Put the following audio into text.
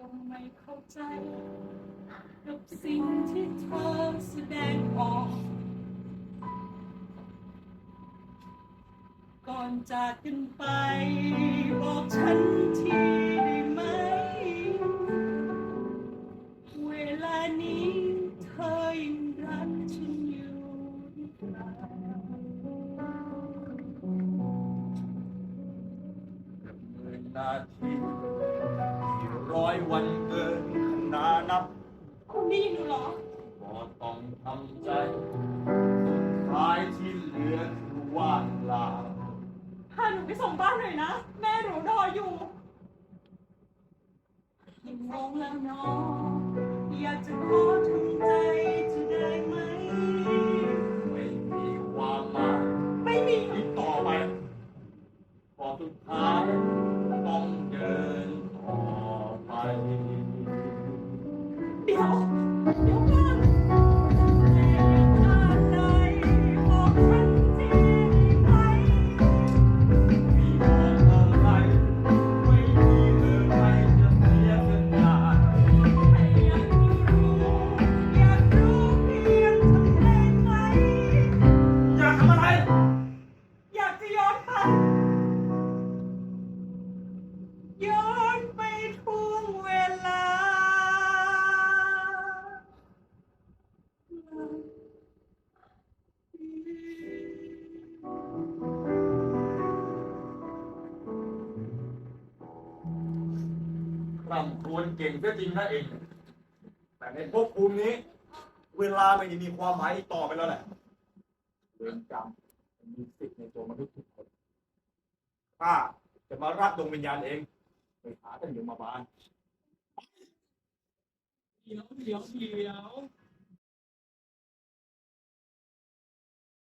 ก็ไม่เข้าใจ กับสิ่งที่เธอแสดงออก ก่อนจากกันไป บอกฉันทีได้ไหม เวลานี้เธอยังรักฉันอยู่หรือเปล่าหมื่นนาทีที่ ร้อยวันเกินขนานับ คุณได้ยินหนูเหรอ ก็ต้องทำใจ สุดท้ายที่เหลือคือว่างเปล่าพาหนูไปส่งบ้านหน่อยนะ แม่หนูรออยู่ยิ่งมองแล้วเน้องอยากจะขอทำใจจะได้ไหม ไม่มีความหมายไม่มี อีกต่อไปพอสุดท้ายต้อง คร่ำครวญเก่งก็จริงนะเอง แต่ในภพภูมินี้ เวลาไม่ได้มีความหมายอีกต่อไปแล้วแหละเวรกรรมมีสิทธิ์ในตัวมนุษย์ทุกคนข้าจะมารับดวงวิญญาณเองไปหาท่านยมบานเดี๋ยวเดี๋ยวเดี๋ยว